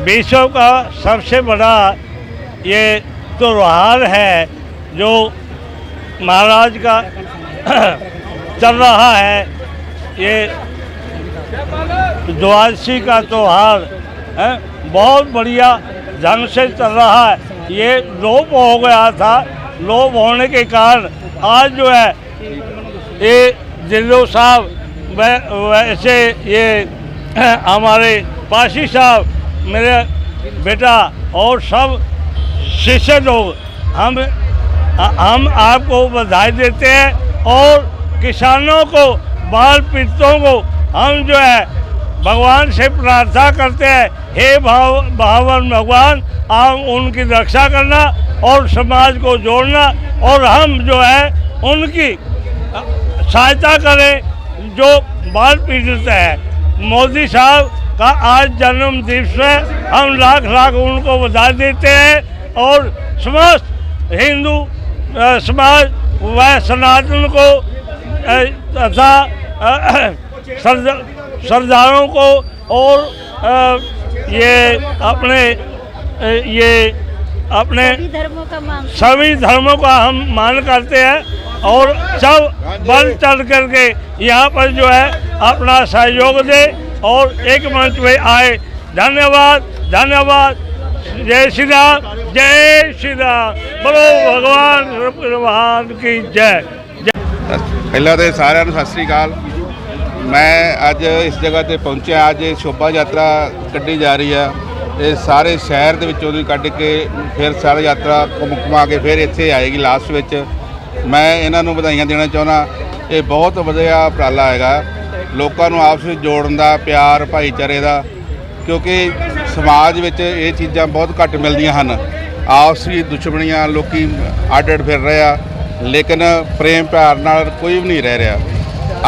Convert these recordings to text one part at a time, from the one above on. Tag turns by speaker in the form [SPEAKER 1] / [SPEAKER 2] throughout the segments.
[SPEAKER 1] विश्व का सबसे बड़ा ये त्यौहार है जो महाराज का चल रहा है। ये द्वादशी का त्यौहार है। बहुत बढ़िया ढंग से चल रहा है। ये लोप हो गया था। लोप होने के कारण आज जो है, ये जिल्लो साहब वैसे ये हमारे पासी साहब मेरे बेटा और सब शिष्य लोग, हम हम आपको बधाई देते हैं और किसानों को, बाल पीड़ितों को, हम जो है, भगवान से प्रार्थना करते हैं, हे भाव, भावन भगवान, आप उनकी रक्षा करना और समाज को जोड़ना और हम जो है, उनकी सहायता करें जो बाल पीड़ित है। मोदी साहब का आज जन्म दिवस है। हम लाख लाख उनको बधाई देते हैं और समस्त हिंदू समाज व सनातन को तथा श्रद्धालुओं को और ये अपने ये अपने
[SPEAKER 2] सभी धर्मों का मान।
[SPEAKER 1] सभी धर्मों का हम मान करते हैं और सब बढ़ चढ़ करके यहाँ पर जो है अपना सहयोग दे। और एक मंच में आए धन्यवाद धन्यवाद जय श्री राम जय श्री राम बोलो भगवान भगवान की जय
[SPEAKER 3] ਪਹਿਲਾਂ ਤੇ ਸਾਰਿਆਂ ਨੂੰ ਸਤਿ ਸ੍ਰੀ ਅਕਾਲ ਮੈਂ ਅੱਜ ਇਸ ਜਗ੍ਹਾ ਤੇ ਪਹੁੰਚਿਆ ਅੱਜ ਇਹ ਸ਼ੋਭਾ ਯਾਤਰਾ ਕੱਢੀ ਜਾ ਰਹੀ ਆ ਇਹ ਸਾਰੇ ਸ਼ਹਿਰ ਦੇ ਵਿੱਚੋਂ ਦੀ ਕੱਢ ਕੇ ਫਿਰ ਸਾਰਾ ਯਾਤਰਾ ਘੁੰਮ ਘੁਮਾ ਕੇ ਫਿਰ ਇੱਥੇ ਆਏਗੀ ਲਾਸਟ ਵਿੱਚ ਮੈਂ ਇਹਨਾਂ ਨੂੰ ਵਧਾਈਆਂ ਦੇਣਾ ਚਾਹੁੰਦਾ ਇਹ ਬਹੁਤ ਵਧੀਆ ਉਪਰਾਲਾ ਹੈਗਾ ਲੋਕਾਂ ਨੂੰ ਆਪਸ ਵਿੱਚ ਜੋੜਨ ਦਾ, ਪਿਆਰ, ਭਾਈਚਾਰੇ ਦਾ, ਕਿਉਂਕਿ ਸਮਾਜ ਵਿੱਚ ਇਹ ਚੀਜ਼ਾਂ ਬਹੁਤ ਘੱਟ ਮਿਲਦੀਆਂ ਹਨ। ਆਪਸੀ ਦੁਸ਼ਮਣੀਆਂ, ਲੋਕੀ ਅੱਡ ਅੱਡ ਫਿਰ ਰਹੇ ਆ, ਲੇਕਿਨ ਪ੍ਰੇਮ ਪਿਆਰ ਨਾਲ ਕੋਈ ਵੀ ਨਹੀਂ ਰਹਿ ਰਿਹਾ।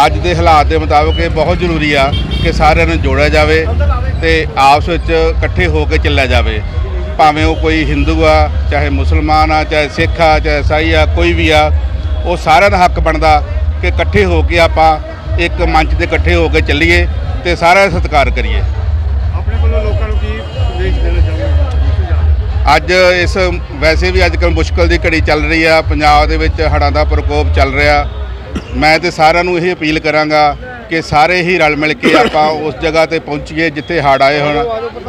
[SPEAKER 3] ਅੱਜ ਦੇ ਹਾਲਾਤ ਦੇ ਮੁਤਾਬਕ ਇਹ ਬਹੁਤ ਜ਼ਰੂਰੀ ਆ ਕਿ ਸਾਰਿਆਂ ਨੂੰ ਜੋੜਿਆ ਜਾਵੇ ਤੇ ਆਪਸ ਵਿੱਚ ਇਕੱਠੇ ਹੋ ਕੇ ਚੱਲਿਆ ਜਾਵੇ। ਭਾਵੇਂ ਉਹ ਕੋਈ ਹਿੰਦੂ ਆ, ਚਾਹੇ ਮੁਸਲਮਾਨ ਆ, ਚਾਹੇ ਸਿੱਖ ਆ, ਚਾਹੇ ਈਸਾਈ ਆ, ਕੋਈ ਵੀ ਆ, ਉਹ ਸਾਰਿਆਂ ਦਾ ਹੱਕ ਬਣਦਾ ਕਿ ਇਕੱਠੇ ਹੋ ਕੇ ਆਪਾਂ ਇੱਕ ਮੰਚ ਤੇ ਇਕੱਠੇ ਹੋ ਕੇ ਚੱਲੀਏ ਤੇ ਸਾਰਿਆਂ ਦਾ ਸਤਿਕਾਰ ਕਰੀਏ।
[SPEAKER 4] ਆਪਣੇ ਵੱਲੋਂ ਲੋਕਾਂ ਨੂੰ ਕੀ ਸੰਦੇਸ਼ ਦੇਣਾ ਚਾਹੁੰਦੇ
[SPEAKER 3] ਅੱਜ ਇਸ ਵੈਸੇ ਵੀ ਅੱਜ ਕੱਲ੍ਹ ਮੁਸ਼ਕਲ ਦੀ ਘੜੀ ਚੱਲ ਰਹੀ ਆ ਪੰਜਾਬ ਦੇ ਵਿੱਚ ਹੜ੍ਹਾਂ ਦਾ ਪ੍ਰਕੋਪ ਚੱਲ ਰਿਹਾ। ਮੈਂ ਤੇ ਸਾਰਿਆਂ ਨੂੰ ਇਹ ਅਪੀਲ ਕਰਾਂਗਾ ਕਿ ਸਾਰੇ ਹੀ ਰਲ ਮਿਲ ਕੇ ਆਪਾਂ ਉਸ ਜਗ੍ਹਾ ਤੇ ਪਹੁੰਚੀਏ ਜਿੱਥੇ ਹੜ੍ਹ ਆਏ ਹੋਣ।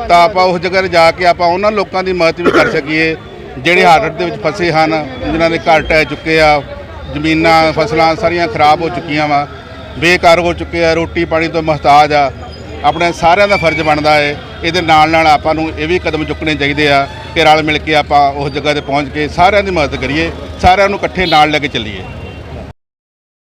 [SPEAKER 3] ਤਾਂ ਆਪਾਂ ਉਸ ਜਗ੍ਹਾ ਤੇ ਜਾ ਕੇ ਆਪਾਂ ਉਹਨਾਂ ਲੋਕਾਂ ਦੀ ਮਦਦ ਵੀ ਕਰ ਸਕੀਏ ਜਿਹੜੇ ਹੜ੍ਹ ਦੇ ਵਿੱਚ ਫਸੇ ਹਨ ਜਿਨ੍ਹਾਂ ਦੇ ਘਰ ਟਹਿ ਚੁੱਕੇ ਆ ਜ਼ਮੀਨਾਂ ਫਸਲਾਂ ਸਾਰੀਆਂ ਖਰਾਬ ਹੋ ਚੁੱਕੀਆਂ ਵਾ। ਬੇਕਾਰ ਹੋ ਚੁੱਕੇ ਆ, ਰੋਟੀ ਪਾਣੀ ਤੋਂ ਮੁਹਤਾਜ ਆ। ਆਪਣੇ ਸਾਰਿਆਂ ਦਾ ਫਰਜ਼ ਬਣਦਾ ਹੈ ਇਹਦੇ ਨਾਲ ਨਾਲ ਆਪਾਂ ਨੂੰ ਇਹ ਵੀ ਕਦਮ ਚੁੱਕਣੇ ਚਾਹੀਦੇ ਆ ਕਿ ਰਲ ਮਿਲ ਕੇ ਆਪਾਂ ਉਸ ਜਗ੍ਹਾ ਤੇ ਪਹੁੰਚ ਕੇ ਸਾਰਿਆਂ ਦੀ ਮਦਦ ਕਰੀਏ, ਸਾਰਿਆਂ ਨੂੰ ਇਕੱਠੇ ਨਾਲ ਲੈ ਕੇ ਚੱਲੀਏ।